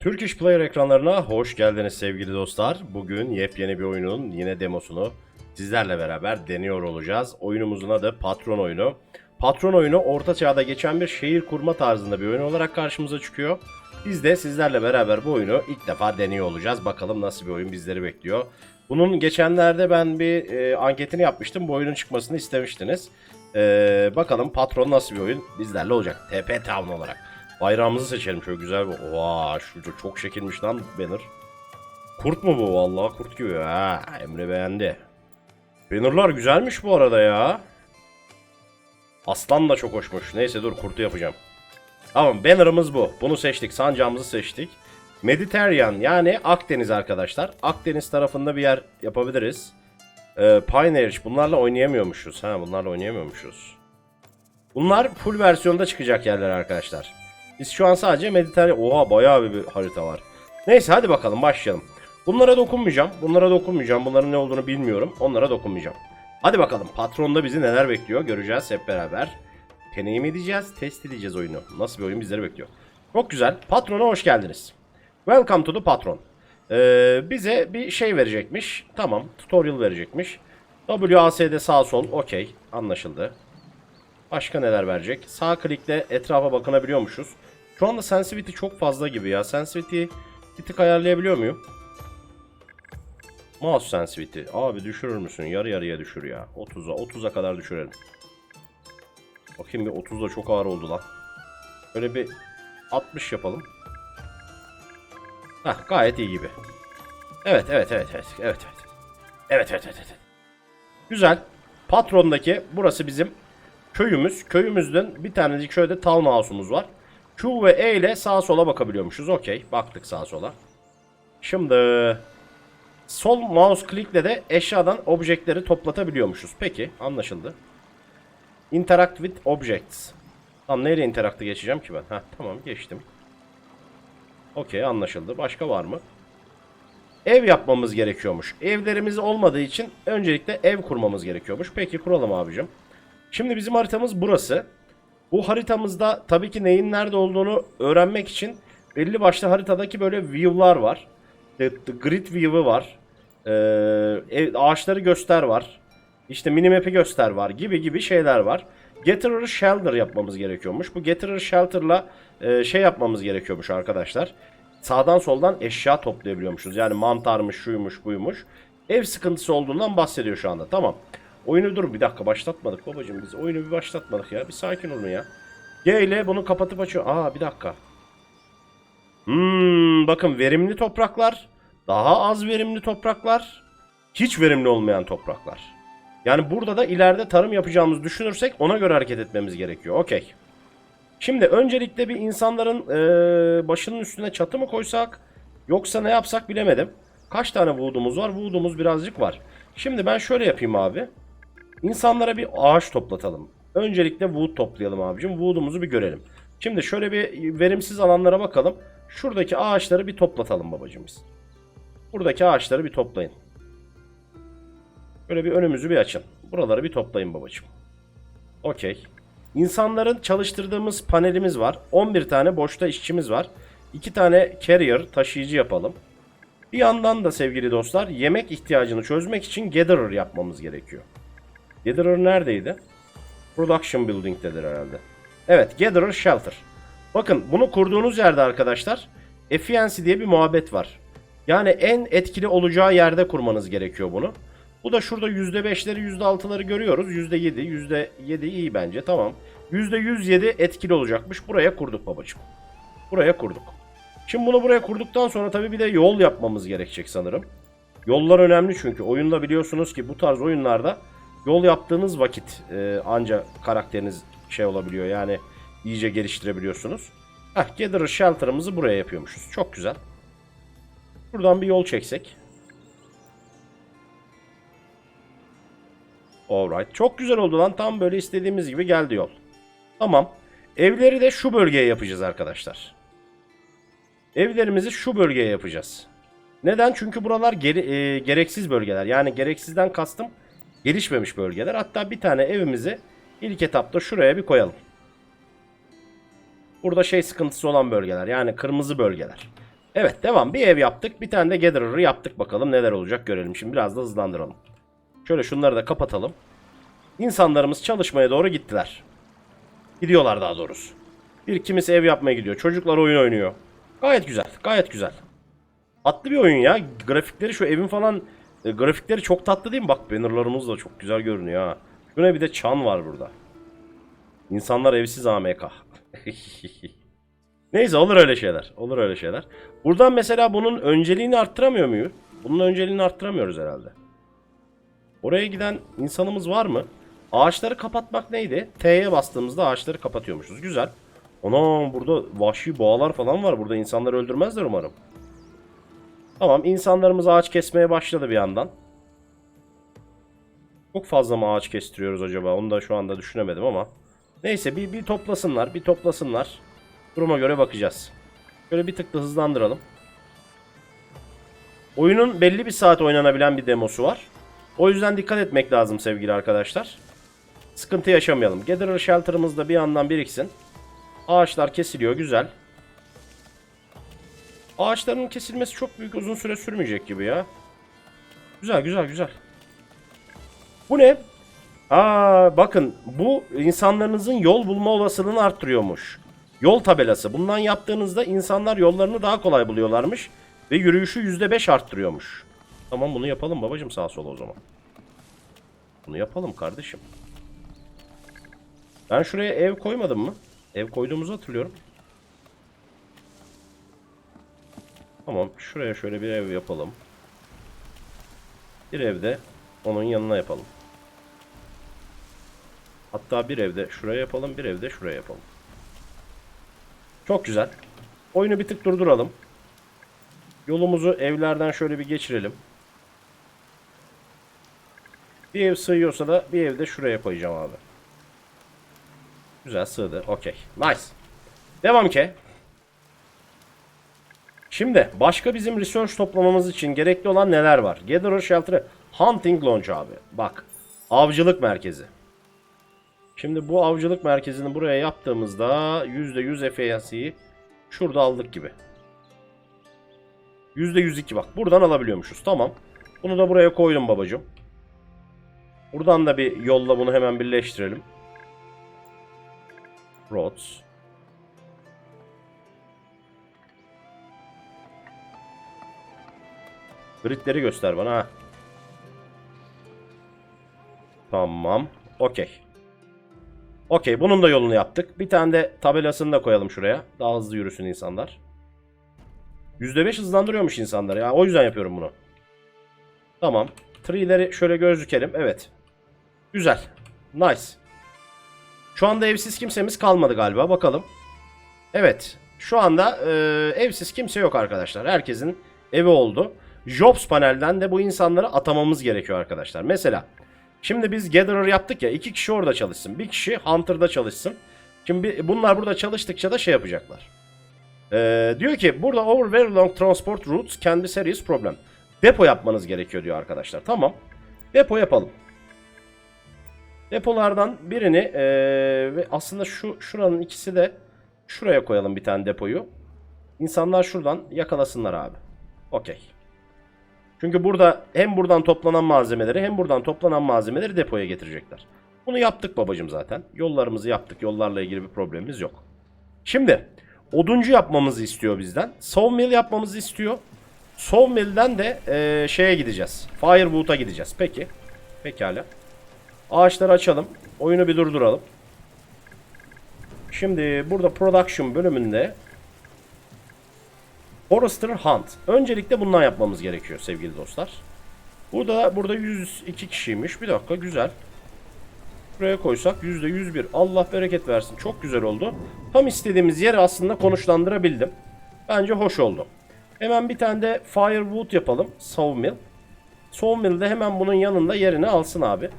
Turkish Player ekranlarına hoş geldiniz sevgili dostlar. Bugün yepyeni bir oyunun yine demosunu sizlerle beraber deniyor olacağız. Oyunumuzun adı Patron oyunu. Patron oyunu orta çağda geçen bir şehir kurma tarzında bir oyun olarak karşımıza çıkıyor. Biz de sizlerle beraber bu oyunu ilk defa deniyor olacağız. Bakalım nasıl bir oyun bizleri bekliyor. Bunun geçenlerde ben bir e, anketini yapmıştım. Bu oyunun çıkmasını istemiştiniz. E, bakalım Patron nasıl bir oyun bizlerle olacak. TP Town olarak. Bayrağımızı seçelim şöyle güzel bir. Oha şu çok- şekilmiş lan banner. Kurt mu bu? Vallahi kurt gibi. Ha, Emre beğendi. Bannerlar güzelmiş bu arada ya. Aslan da çok hoşmuş. Neyse dur kurtu yapacağım. Tamam banner'ımız bu. Bunu seçtik. Sancağımızı seçtik. Mediterranean yani Akdeniz arkadaşlar. Akdeniz tarafında bir yer yapabiliriz. Ee, Pioneer bunlarla oynayamıyormuşuz. Ha bunlarla oynayamıyormuşuz. Bunlar full versiyonda çıkacak yerler arkadaşlar. Biz şu an sadece Mediterranean... Oha bayağı bir, bir harita var. Neyse hadi bakalım başlayalım. Bunlara dokunmayacağım. Bunlara dokunmayacağım. Bunların ne olduğunu bilmiyorum. Onlara dokunmayacağım. Hadi bakalım patronda bizi neler bekliyor göreceğiz hep beraber. Deneyim edeceğiz, test edeceğiz oyunu. Nasıl bir oyun bizleri bekliyor. Çok güzel. Patrona hoş geldiniz. Welcome to the patron. Ee, bize bir şey verecekmiş. Tamam. Tutorial verecekmiş. WASD sağ sol. Okey. Anlaşıldı. Başka neler verecek? Sağ klikle etrafa bakınabiliyormuşuz. Şu anda sensitivity çok fazla gibi ya. Sensitivity bir tık ayarlayabiliyor muyum? Mouse sensitivity. Abi düşürür müsün? Yarı yarıya düşür ya. 30'a 30'a kadar düşürelim. Bakayım bir 30 da çok ağır oldu lan. Böyle bir 60 yapalım. Hah gayet iyi gibi. Evet evet evet evet evet evet. Evet evet evet. evet. Güzel. Patrondaki burası bizim köyümüz. Köyümüzden bir tanecik şöyle townhouse'umuz var. Q ve E ile sağa sola bakabiliyormuşuz. Okey. Baktık sağa sola. Şimdi sol mouse click'le de eşyadan objektleri toplatabiliyormuşuz. Peki anlaşıldı. Interact with objects. Tamam neyle interact'ı geçeceğim ki ben? Heh, tamam geçtim. Okey anlaşıldı. Başka var mı? Ev yapmamız gerekiyormuş. Evlerimiz olmadığı için öncelikle ev kurmamız gerekiyormuş. Peki kuralım abicim. Şimdi bizim haritamız burası. Bu haritamızda tabii ki neyin nerede olduğunu öğrenmek için belli başlı haritadaki böyle view'lar var. The, the grid view'ı var. Ee, ağaçları göster var. İşte minimap'i göster var gibi gibi şeyler var. Gatherer Shelter yapmamız gerekiyormuş. Bu Gatherer Shelter'la e, şey yapmamız gerekiyormuş arkadaşlar. Sağdan soldan eşya toplayabiliyormuşuz. Yani mantarmış, şuymuş, buymuş. Ev sıkıntısı olduğundan bahsediyor şu anda. Tamam. Oyunu dur bir dakika başlatmadık babacığım biz. Oyunu bir başlatmadık ya. Bir sakin olun ya. G ile bunu kapatıp açıyor. Aa bir dakika. Hmm, bakın verimli topraklar, daha az verimli topraklar, hiç verimli olmayan topraklar. Yani burada da ileride tarım yapacağımızı düşünürsek ona göre hareket etmemiz gerekiyor. Okey. Şimdi öncelikle bir insanların eee, başının üstüne çatı mı koysak yoksa ne yapsak bilemedim. Kaç tane wood'umuz var? Wood'umuz birazcık var. Şimdi ben şöyle yapayım abi. İnsanlara bir ağaç toplatalım. Öncelikle wood toplayalım abicim. Wood'umuzu bir görelim. Şimdi şöyle bir verimsiz alanlara bakalım. Şuradaki ağaçları bir toplatalım babacığım biz. Buradaki ağaçları bir toplayın. Böyle bir önümüzü bir açın. Buraları bir toplayın babacığım. Okey. İnsanların çalıştırdığımız panelimiz var. 11 tane boşta işçimiz var. 2 tane carrier taşıyıcı yapalım. Bir yandan da sevgili dostlar yemek ihtiyacını çözmek için gatherer yapmamız gerekiyor. Gatherer neredeydi? Production Building'dedir herhalde. Evet Gatherer Shelter. Bakın bunu kurduğunuz yerde arkadaşlar efficiency diye bir muhabbet var. Yani en etkili olacağı yerde kurmanız gerekiyor bunu. Bu da şurada %5'leri %6'ları görüyoruz. %7, %7 iyi bence tamam. %107 etkili olacakmış. Buraya kurduk babacığım. Buraya kurduk. Şimdi bunu buraya kurduktan sonra tabii bir de yol yapmamız gerekecek sanırım. Yollar önemli çünkü. Oyunda biliyorsunuz ki bu tarz oyunlarda yol yaptığınız vakit e, anca karakteriniz şey olabiliyor. Yani iyice geliştirebiliyorsunuz. Heh, Gatherer Shelter'ımızı buraya yapıyormuşuz. Çok güzel. Buradan bir yol çeksek. Alright. Çok güzel oldu lan. Tam böyle istediğimiz gibi geldi yol. Tamam. Evleri de şu bölgeye yapacağız arkadaşlar. Evlerimizi şu bölgeye yapacağız. Neden? Çünkü buralar geri- e, gereksiz bölgeler. Yani gereksizden kastım gelişmemiş bölgeler. Hatta bir tane evimizi ilk etapta şuraya bir koyalım. Burada şey sıkıntısı olan bölgeler. Yani kırmızı bölgeler. Evet devam. Bir ev yaptık. Bir tane de Gatherer'ı yaptık. Bakalım neler olacak görelim. Şimdi biraz da hızlandıralım. Şöyle şunları da kapatalım. İnsanlarımız çalışmaya doğru gittiler. Gidiyorlar daha doğrusu. Bir kimisi ev yapmaya gidiyor. Çocuklar oyun oynuyor. Gayet güzel. Gayet güzel. Tatlı bir oyun ya. Grafikleri şu evin falan e, grafikleri çok tatlı değil mi? Bak bannerlarımız da çok güzel görünüyor ha. Şuna bir de çan var burada. İnsanlar evsiz AMK. Neyse olur öyle şeyler. Olur öyle şeyler. Buradan mesela bunun önceliğini arttıramıyor muyuz? Bunun önceliğini arttıramıyoruz herhalde. Oraya giden insanımız var mı? Ağaçları kapatmak neydi? T'ye bastığımızda ağaçları kapatıyormuşuz. Güzel. Ana burada vahşi boğalar falan var. Burada insanları öldürmezler umarım. Tamam insanlarımız ağaç kesmeye başladı bir yandan. Çok fazla mı ağaç kestiriyoruz acaba? Onu da şu anda düşünemedim ama. Neyse bir, bir toplasınlar. Bir toplasınlar. Duruma göre bakacağız. Şöyle bir tık da hızlandıralım. Oyunun belli bir saat oynanabilen bir demosu var. O yüzden dikkat etmek lazım sevgili arkadaşlar. Sıkıntı yaşamayalım. Gatherer Shelter'ımız da bir yandan biriksin. Ağaçlar kesiliyor. Güzel. Ağaçların kesilmesi çok büyük uzun süre sürmeyecek gibi ya. Güzel güzel güzel. Bu ne? Aa bakın bu insanlarınızın yol bulma olasılığını arttırıyormuş. Yol tabelası. Bundan yaptığınızda insanlar yollarını daha kolay buluyorlarmış. Ve yürüyüşü %5 arttırıyormuş. Tamam bunu yapalım babacım sağ sola o zaman. Bunu yapalım kardeşim. Ben şuraya ev koymadım mı? Ev koyduğumuzu hatırlıyorum. Tamam şuraya şöyle bir ev yapalım. Bir evde onun yanına yapalım. Hatta bir evde şuraya yapalım, bir evde şuraya yapalım. Çok güzel. Oyunu bir tık durduralım. Yolumuzu evlerden şöyle bir geçirelim. Bir ev sığıyorsa da bir evde şuraya koyacağım abi. Güzel sığdı. Okey. Nice. Devam ki. Şimdi başka bizim research toplamamız için gerekli olan neler var? Gatherer Shelter'ı Hunting Launch abi. Bak. Avcılık merkezi. Şimdi bu avcılık merkezini buraya yaptığımızda %100 FAS'yi şurada aldık gibi. %102 bak. Buradan alabiliyormuşuz. Tamam. Bunu da buraya koydum babacım. Buradan da bir yolla bunu hemen birleştirelim. Roads. Gridleri göster bana ha. Tamam. Okey. Okey bunun da yolunu yaptık. Bir tane de tabelasını da koyalım şuraya. Daha hızlı yürüsün insanlar. %5 hızlandırıyormuş insanları ya. O yüzden yapıyorum bunu. Tamam. Tree'leri şöyle gözükelim. Evet. Güzel. Nice. Şu anda evsiz kimsemiz kalmadı galiba. Bakalım. Evet. Şu anda e, evsiz kimse yok arkadaşlar. Herkesin evi oldu. Jobs panelden de bu insanları atamamız gerekiyor arkadaşlar. Mesela şimdi biz Gatherer yaptık ya. iki kişi orada çalışsın. Bir kişi Hunter'da çalışsın. Şimdi bunlar burada çalıştıkça da şey yapacaklar. Ee, diyor ki burada over very long transport routes can be serious problem. Depo yapmanız gerekiyor diyor arkadaşlar. Tamam. Depo yapalım. Depolardan birini ee, ve aslında şu şuranın ikisi de şuraya koyalım bir tane depoyu. İnsanlar şuradan yakalasınlar abi. Okey. Çünkü burada hem buradan toplanan malzemeleri hem buradan toplanan malzemeleri depoya getirecekler. Bunu yaptık babacım zaten. Yollarımızı yaptık. Yollarla ilgili bir problemimiz yok. Şimdi oduncu yapmamızı istiyor bizden. Sawmill yapmamızı istiyor. Sawmill'den de eee, şeye gideceğiz. Firewood'a gideceğiz. Peki. Pekala. Ağaçları açalım. Oyunu bir durduralım. Şimdi burada production bölümünde Forester Hunt. Öncelikle bundan yapmamız gerekiyor sevgili dostlar. Burada burada 102 kişiymiş. Bir dakika güzel. Buraya koysak %101. Allah bereket versin. Çok güzel oldu. Tam istediğimiz yeri aslında konuşlandırabildim. Bence hoş oldu. Hemen bir tane de Firewood yapalım. Sawmill. Sawmill de hemen bunun yanında yerini alsın abi.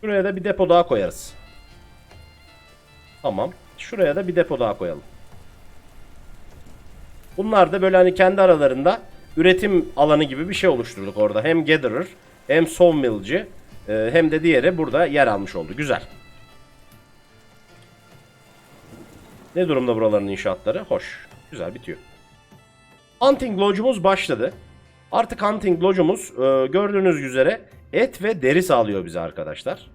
Şuraya da bir depo daha koyarız. Tamam. Şuraya da bir depo daha koyalım. Bunlar da böyle hani kendi aralarında üretim alanı gibi bir şey oluşturduk orada. Hem gatherer hem sawmill'ci e, hem de diğeri burada yer almış oldu. Güzel. Ne durumda buraların inşaatları? Hoş. Güzel bitiyor. Hunting Lodge'umuz başladı. Artık Hunting Lodge'umuz e, gördüğünüz üzere et ve deri sağlıyor bize arkadaşlar.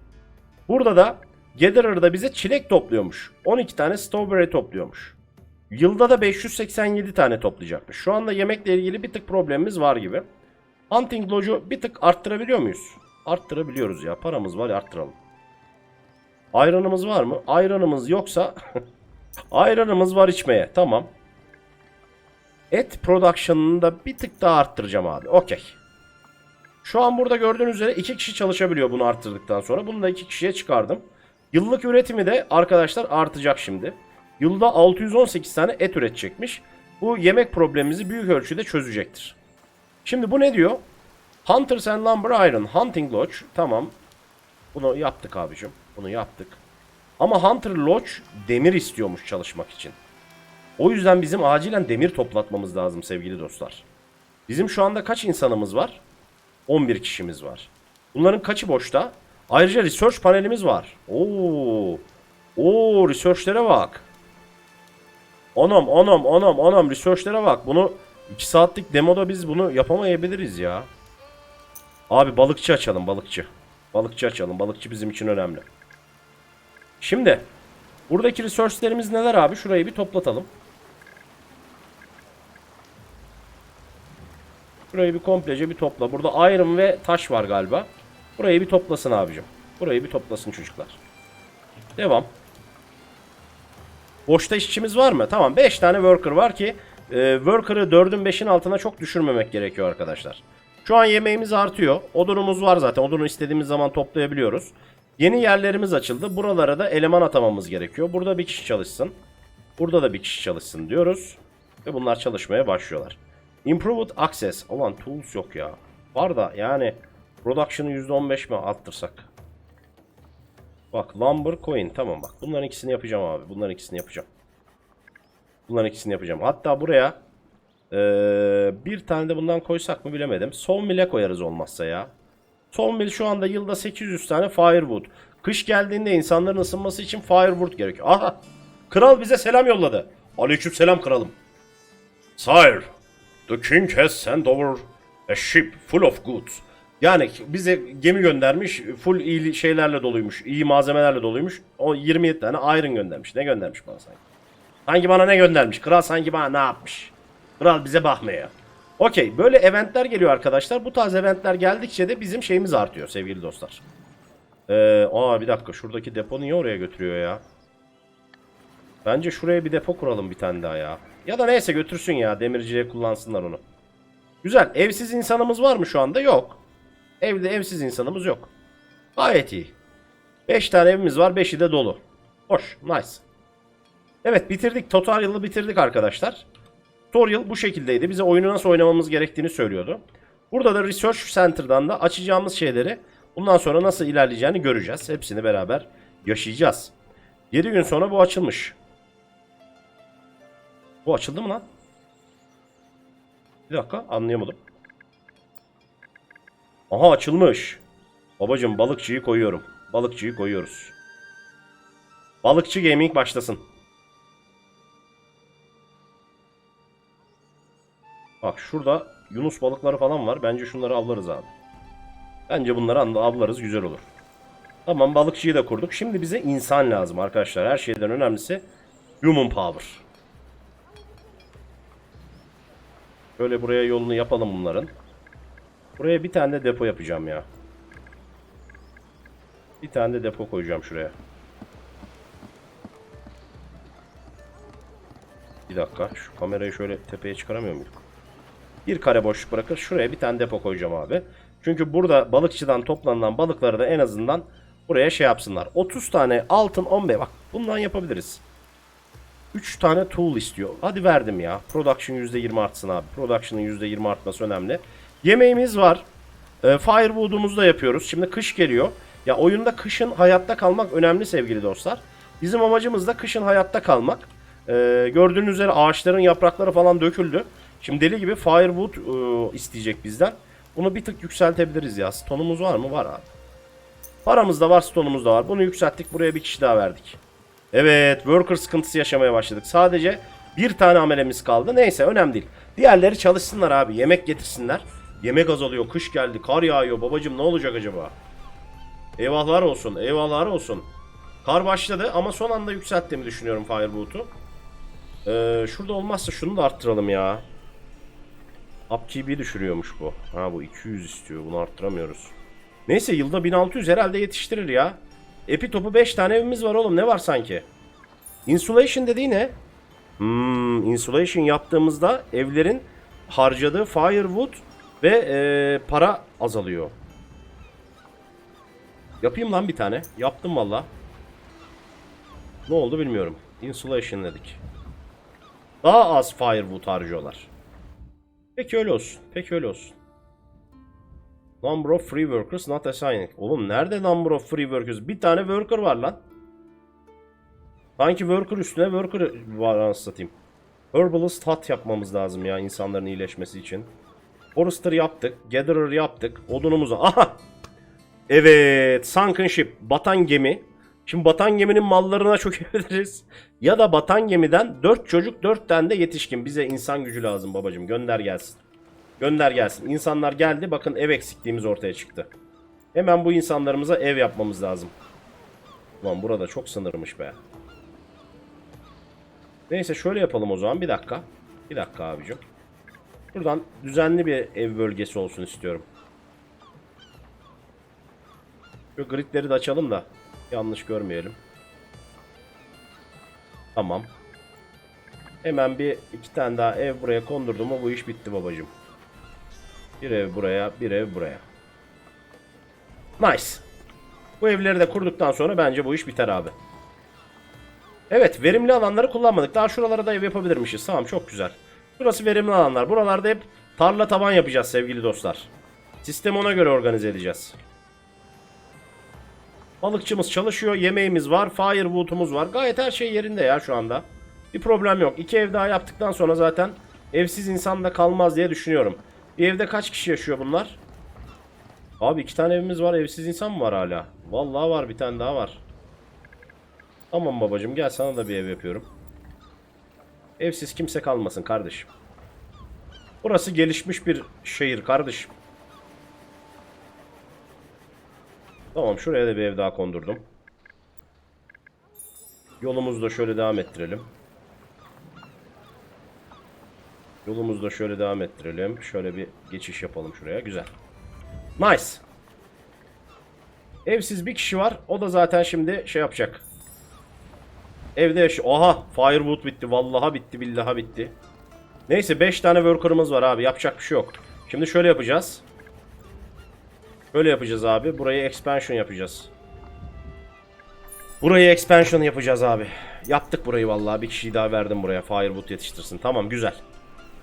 Burada da Gatherer'da bize çilek topluyormuş. 12 tane strawberry topluyormuş. Yılda da 587 tane toplayacakmış. Şu anda yemekle ilgili bir tık problemimiz var gibi. Hunting Lodge'u bir tık arttırabiliyor muyuz? Arttırabiliyoruz ya. Paramız var ya arttıralım. Ayranımız var mı? Ayranımız yoksa ayranımız var içmeye. Tamam. Et production'ını da bir tık daha arttıracağım abi. Okey. Şu an burada gördüğünüz üzere iki kişi çalışabiliyor bunu arttırdıktan sonra. Bunu da iki kişiye çıkardım. Yıllık üretimi de arkadaşlar artacak şimdi. Yılda 618 tane et üretecekmiş. Bu yemek problemimizi büyük ölçüde çözecektir. Şimdi bu ne diyor? Hunters and Lumber Iron. Hunting Lodge. Tamam. Bunu yaptık abicim. Bunu yaptık. Ama Hunter Lodge demir istiyormuş çalışmak için. O yüzden bizim acilen demir toplatmamız lazım sevgili dostlar. Bizim şu anda kaç insanımız var? 11 kişimiz var. Bunların kaçı boşta? Ayrıca research panelimiz var. Oo. Oo researchlere bak. Anam anam anam anam researchlere bak. Bunu 2 saatlik demoda biz bunu yapamayabiliriz ya. Abi balıkçı açalım balıkçı. Balıkçı açalım. Balıkçı bizim için önemli. Şimdi buradaki resource'lerimiz neler abi? Şurayı bir toplatalım. Burayı bir komplece bir topla. Burada iron ve taş var galiba. Burayı bir toplasın abicim. Burayı bir toplasın çocuklar. Devam. Boşta işçimiz var mı? Tamam 5 tane worker var ki e, worker'ı 4'ün 5'in altına çok düşürmemek gerekiyor arkadaşlar. Şu an yemeğimiz artıyor. Odunumuz var zaten. Odunu istediğimiz zaman toplayabiliyoruz. Yeni yerlerimiz açıldı. Buralara da eleman atamamız gerekiyor. Burada bir kişi çalışsın. Burada da bir kişi çalışsın diyoruz. Ve bunlar çalışmaya başlıyorlar. Improved Access. Ulan tools yok ya. Var da yani production'ı %15 mi arttırsak? Bak lumber coin tamam bak. Bunların ikisini yapacağım abi. Bunların ikisini yapacağım. Bunların ikisini yapacağım. Hatta buraya eee, bir tane de bundan koysak mı bilemedim. Sawmill'e koyarız olmazsa ya. Sawmill şu anda yılda 800 tane firewood. Kış geldiğinde insanların ısınması için firewood gerekiyor. Aha! Kral bize selam yolladı. Aleyküm selam kralım. Sire, the king has sent over a ship full of goods. Yani bize gemi göndermiş, full iyi şeylerle doluymuş, iyi malzemelerle doluymuş. O 27 tane iron göndermiş. Ne göndermiş bana sanki? Sanki bana ne göndermiş? Kral sanki bana ne yapmış? Kral bize bakmıyor. Okey, böyle eventler geliyor arkadaşlar. Bu tarz eventler geldikçe de bizim şeyimiz artıyor sevgili dostlar. Ee, aa bir dakika, şuradaki depo niye oraya götürüyor ya? Bence şuraya bir depo kuralım bir tane daha ya. Ya da neyse götürsün ya. Demirciye kullansınlar onu. Güzel. Evsiz insanımız var mı şu anda? Yok. Evde evsiz insanımız yok. Gayet iyi. 5 tane evimiz var. 5'i de dolu. Hoş. Nice. Evet bitirdik. Tutorial'ı bitirdik arkadaşlar. Tutorial bu şekildeydi. Bize oyunu nasıl oynamamız gerektiğini söylüyordu. Burada da Research Center'dan da açacağımız şeyleri bundan sonra nasıl ilerleyeceğini göreceğiz. Hepsini beraber yaşayacağız. 7 gün sonra bu açılmış. Bu açıldı mı lan? Bir dakika anlayamadım. Aha açılmış. Babacım balıkçıyı koyuyorum. Balıkçıyı koyuyoruz. Balıkçı gaming başlasın. Bak şurada Yunus balıkları falan var. Bence şunları avlarız abi. Bence bunları avlarız güzel olur. Tamam balıkçıyı da kurduk. Şimdi bize insan lazım arkadaşlar. Her şeyden önemlisi human power. Şöyle buraya yolunu yapalım bunların. Buraya bir tane de depo yapacağım ya. Bir tane de depo koyacağım şuraya. Bir dakika. Şu kamerayı şöyle tepeye çıkaramıyor muyduk? Bir kare boşluk bırakır. Şuraya bir tane depo koyacağım abi. Çünkü burada balıkçıdan toplanan balıkları da en azından buraya şey yapsınlar. 30 tane altın 15 bak bundan yapabiliriz. 3 tane tool istiyor. Hadi verdim ya. Production %20 artsın abi. Production'ın %20 artması önemli. Yemeğimiz var. E, Firewood'umuzu da yapıyoruz. Şimdi kış geliyor. Ya oyunda kışın hayatta kalmak önemli sevgili dostlar. Bizim amacımız da kışın hayatta kalmak. E, gördüğünüz üzere ağaçların yaprakları falan döküldü. Şimdi deli gibi Firewood e, isteyecek bizden. Bunu bir tık yükseltebiliriz ya. Stonumuz var mı? Var abi. Paramız da var, stonumuz da var. Bunu yükselttik. Buraya bir kişi daha verdik. Evet, worker sıkıntısı yaşamaya başladık. Sadece Bir tane amelemiz kaldı. Neyse önemli değil. Diğerleri çalışsınlar abi. Yemek getirsinler. Yemek azalıyor. Kış geldi. Kar yağıyor. Babacım ne olacak acaba? Eyvahlar olsun. Eyvahlar olsun. Kar başladı ama son anda yükselttiğimi düşünüyorum Fireboot'u. Ee, şurada olmazsa şunu da arttıralım ya. Upkeep'i düşürüyormuş bu. Ha bu 200 istiyor. Bunu arttıramıyoruz. Neyse yılda 1600 herhalde yetiştirir ya. Epi topu 5 tane evimiz var oğlum. Ne var sanki? Insulation dediği ne? Hmm, insulation yaptığımızda evlerin harcadığı firewood ve e, para azalıyor. Yapayım lan bir tane. Yaptım valla. Ne oldu bilmiyorum. Insulation dedik. Daha az firewood harcıyorlar. Peki öyle olsun. Peki öyle olsun. Number of free workers not assigned. Oğlum nerede number of free workers? Bir tane worker var lan. Sanki worker üstüne worker var anasını satayım. Herbalist hut yapmamız lazım ya insanların iyileşmesi için. Forester yaptık. Gatherer yaptık. Odunumuzu. Aha! Evet. Sunken ship. Batan gemi. Şimdi batan geminin mallarına çökebiliriz. Ya da batan gemiden 4 çocuk 4 tane de yetişkin. Bize insan gücü lazım babacım. Gönder gelsin. Gönder gelsin. İnsanlar geldi. Bakın ev eksikliğimiz ortaya çıktı. Hemen bu insanlarımıza ev yapmamız lazım. Ulan burada çok sınırmış be. Neyse şöyle yapalım o zaman. Bir dakika. Bir dakika abicim. Buradan düzenli bir ev bölgesi olsun istiyorum. Şu gridleri de açalım da yanlış görmeyelim. Tamam. Hemen bir iki tane daha ev buraya kondurdum mu bu iş bitti babacım. Bir ev buraya, bir ev buraya. Nice. Bu evleri de kurduktan sonra bence bu iş biter abi. Evet verimli alanları kullanmadık. Daha şuralara da ev yapabilirmişiz. Tamam çok güzel. Burası verimli alanlar. Buralarda hep tarla taban yapacağız sevgili dostlar. Sistemi ona göre organize edeceğiz. Balıkçımız çalışıyor. Yemeğimiz var. Firewood'umuz var. Gayet her şey yerinde ya şu anda. Bir problem yok. İki ev daha yaptıktan sonra zaten evsiz insan da kalmaz diye düşünüyorum. Bir evde kaç kişi yaşıyor bunlar? Abi iki tane evimiz var. Evsiz insan mı var hala? Vallahi var. Bir tane daha var. Tamam babacım gel sana da bir ev yapıyorum. Evsiz kimse kalmasın kardeşim. Burası gelişmiş bir şehir kardeşim. Tamam şuraya da bir ev daha kondurdum. Yolumuzu da şöyle devam ettirelim. Yolumuzu da şöyle devam ettirelim. Şöyle bir geçiş yapalım şuraya. Güzel. Nice. Evsiz bir kişi var. O da zaten şimdi şey yapacak. Evde yaşıyor. Oha firewood bitti. Vallaha bitti billaha bitti. Neyse 5 tane worker'ımız var abi. Yapacak bir şey yok. Şimdi şöyle yapacağız. Böyle yapacağız abi. Burayı expansion yapacağız. Burayı expansion yapacağız abi. Yaptık burayı vallahi. Bir kişiyi daha verdim buraya. Firewood yetiştirsin. Tamam güzel.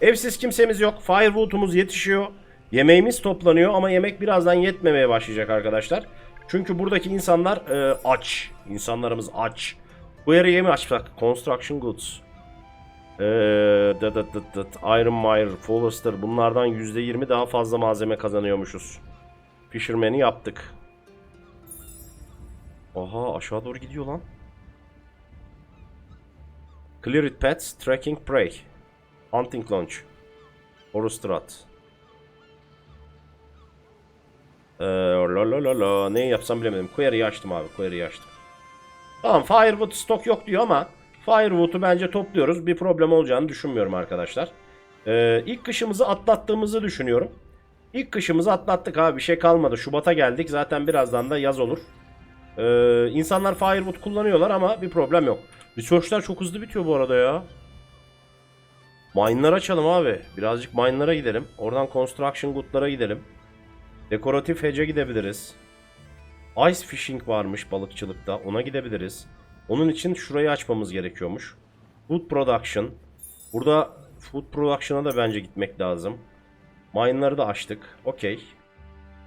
Evsiz kimsemiz yok. Firewood'umuz yetişiyor. Yemeğimiz toplanıyor ama yemek birazdan yetmemeye başlayacak arkadaşlar. Çünkü buradaki insanlar e, aç. İnsanlarımız aç. Bu yere yemi açsak. Construction goods. Ee, dıt dıt dıt. Iron Mire, Forester bunlardan %20 daha fazla malzeme kazanıyormuşuz. Fisherman'i yaptık. Aha aşağı doğru gidiyor lan. Clear it pets, tracking prey. Hunting launch. Forestrat. Ee, la la la la. Ne yapsam bilemedim. Query'i açtım abi. Query'i açtım. Tamam Firewood stok yok diyor ama Firewood'u bence topluyoruz. Bir problem olacağını düşünmüyorum arkadaşlar. Ee, ilk kışımızı atlattığımızı düşünüyorum. İlk kışımızı atlattık abi. Bir şey kalmadı. Şubat'a geldik. Zaten birazdan da yaz olur. Ee, insanlar Firewood kullanıyorlar ama bir problem yok. Research'lar çok hızlı bitiyor bu arada ya. Mine'lar açalım abi. Birazcık mine'lara gidelim. Oradan construction good'lara gidelim. Dekoratif hedge'e gidebiliriz. Ice fishing varmış balıkçılıkta. Ona gidebiliriz. Onun için şurayı açmamız gerekiyormuş. Food production. Burada food production'a da bence gitmek lazım. Mine'ları da açtık. Okey.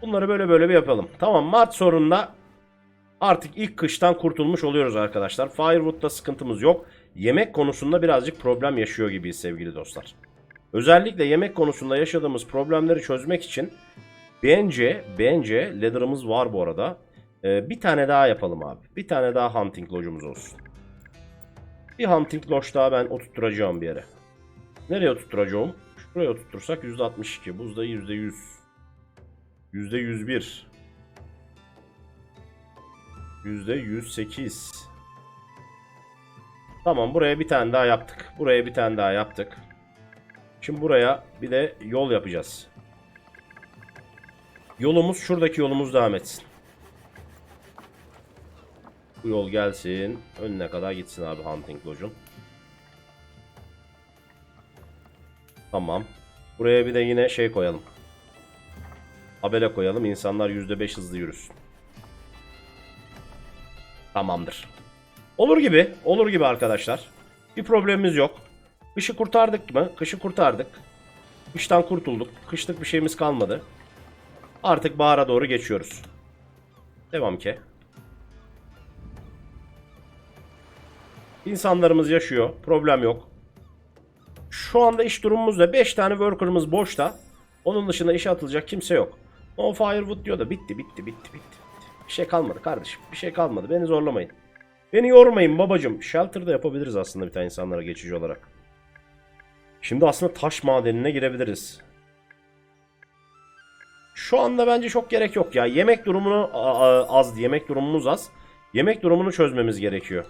Bunları böyle böyle bir yapalım. Tamam Mart sonunda artık ilk kıştan kurtulmuş oluyoruz arkadaşlar. Firewood'da sıkıntımız yok. Yemek konusunda birazcık problem yaşıyor gibiyiz sevgili dostlar. Özellikle yemek konusunda yaşadığımız problemleri çözmek için bence bence leather'ımız var bu arada. Ee, bir tane daha yapalım abi. Bir tane daha hunting lodge'umuz olsun. Bir hunting lodge daha ben oturtturacağım bir yere. Nereye oturtturacağım? Şuraya oturtursak %62. Buzda %100. %101. %108. Tamam buraya bir tane daha yaptık. Buraya bir tane daha yaptık. Şimdi buraya bir de yol yapacağız. Yolumuz şuradaki yolumuz devam etsin. Bu yol gelsin. Önüne kadar gitsin abi Hunting Lodge'un. Tamam. Buraya bir de yine şey koyalım. Tabela koyalım. İnsanlar %5 hızlı yürüsün. Tamamdır. Olur gibi. Olur gibi arkadaşlar. Bir problemimiz yok. Kışı kurtardık mı? Kışı kurtardık. Kıştan kurtulduk. Kışlık bir şeyimiz kalmadı. Artık bahara doğru geçiyoruz. Devam ki. İnsanlarımız yaşıyor. Problem yok. Şu anda iş durumumuzda 5 tane worker'ımız boşta. Onun dışında işe atılacak kimse yok. No firewood diyor da bitti bitti bitti bitti. Bir şey kalmadı kardeşim. Bir şey kalmadı. Beni zorlamayın. Beni yormayın babacım. Shelter'da yapabiliriz aslında bir tane insanlara geçici olarak. Şimdi aslında taş madenine girebiliriz. Şu anda bence çok gerek yok ya. Yemek durumunu az. Yemek durumumuz az. Yemek durumunu çözmemiz gerekiyor.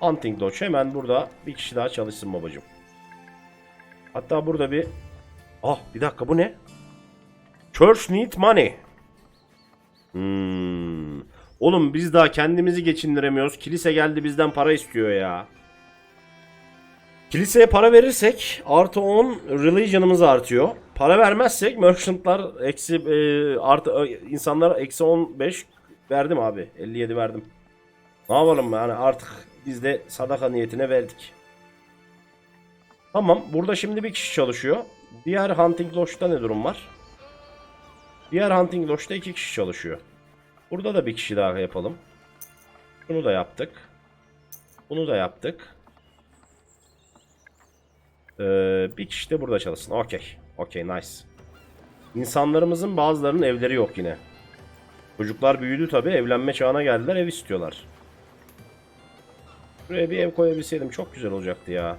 Hunting Lodge hemen burada bir kişi daha çalışsın babacım. Hatta burada bir... Ah bir dakika bu ne? Church need money. Hmm. Oğlum biz daha kendimizi geçindiremiyoruz. Kilise geldi bizden para istiyor ya. Kiliseye para verirsek artı 10 religion'ımız artıyor. Para vermezsek merchantlar eksi e, artı e, insanlar eksi 15 verdim abi. 57 verdim. Ne yapalım yani artık biz de sadaka niyetine verdik. Tamam burada şimdi bir kişi çalışıyor. Diğer Hunting Lodge'da ne durum var? Diğer Hunting Lodge'da iki kişi çalışıyor. Burada da bir kişi daha yapalım. Bunu da yaptık. Bunu da yaptık. Ee, bir kişi de burada çalışsın. Okey. Okey nice. İnsanlarımızın bazılarının evleri yok yine. Çocuklar büyüdü tabi evlenme çağına geldiler ev istiyorlar. Buraya bir ev koyabilseydim çok güzel olacaktı ya.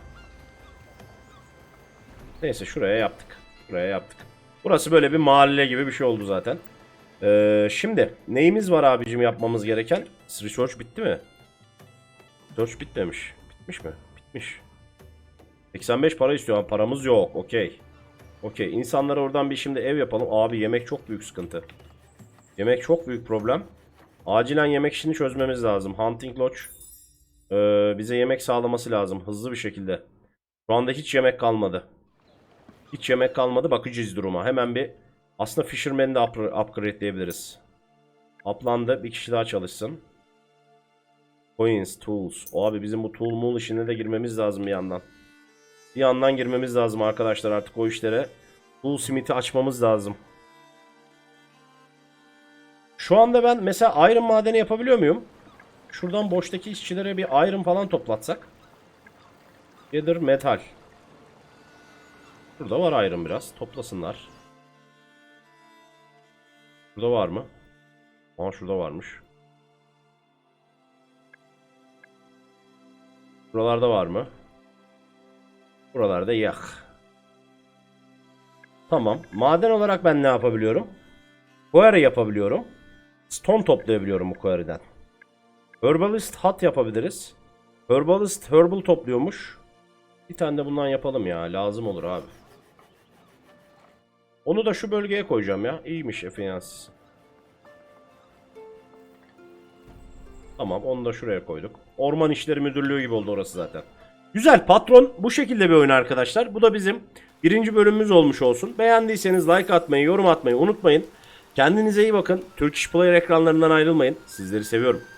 Neyse şuraya yaptık. Buraya yaptık. Burası böyle bir mahalle gibi bir şey oldu zaten. Ee, şimdi neyimiz var abicim yapmamız gereken? Research bitti mi? Research bitmemiş. Bitmiş mi? Bitmiş. 85 para istiyor ama paramız yok. Okey. Okey. İnsanlara oradan bir şimdi ev yapalım. Abi yemek çok büyük sıkıntı. Yemek çok büyük problem. Acilen yemek işini çözmemiz lazım. Hunting Lodge bize yemek sağlaması lazım. Hızlı bir şekilde. Şu anda hiç yemek kalmadı. Hiç yemek kalmadı. Bakacağız duruma. Hemen bir aslında Fisherman'i de up upgrade'leyebiliriz. Uplandı. Bir kişi daha çalışsın. Coins, tools. O abi bizim bu tool mool işine de girmemiz lazım bir yandan. Bir yandan girmemiz lazım arkadaşlar artık o işlere. Tool smith'i açmamız lazım. Şu anda ben mesela iron madeni yapabiliyor muyum? Şuradan boştaki işçilere bir iron falan toplatsak. Gather metal. Burada var iron biraz. Toplasınlar. Burada var mı? Aa şurada varmış. Buralarda var mı? Buralarda yak. Tamam. Maden olarak ben ne yapabiliyorum? Quarry yapabiliyorum. Stone toplayabiliyorum bu quarry'den. Herbalist hat yapabiliriz. Herbalist herbal topluyormuş. Bir tane de bundan yapalım ya. Lazım olur abi. Onu da şu bölgeye koyacağım ya. İyiymiş Efiyansis. Tamam onu da şuraya koyduk. Orman İşleri Müdürlüğü gibi oldu orası zaten. Güzel patron bu şekilde bir oyun arkadaşlar. Bu da bizim birinci bölümümüz olmuş olsun. Beğendiyseniz like atmayı, yorum atmayı unutmayın. Kendinize iyi bakın. Turkish Player ekranlarından ayrılmayın. Sizleri seviyorum.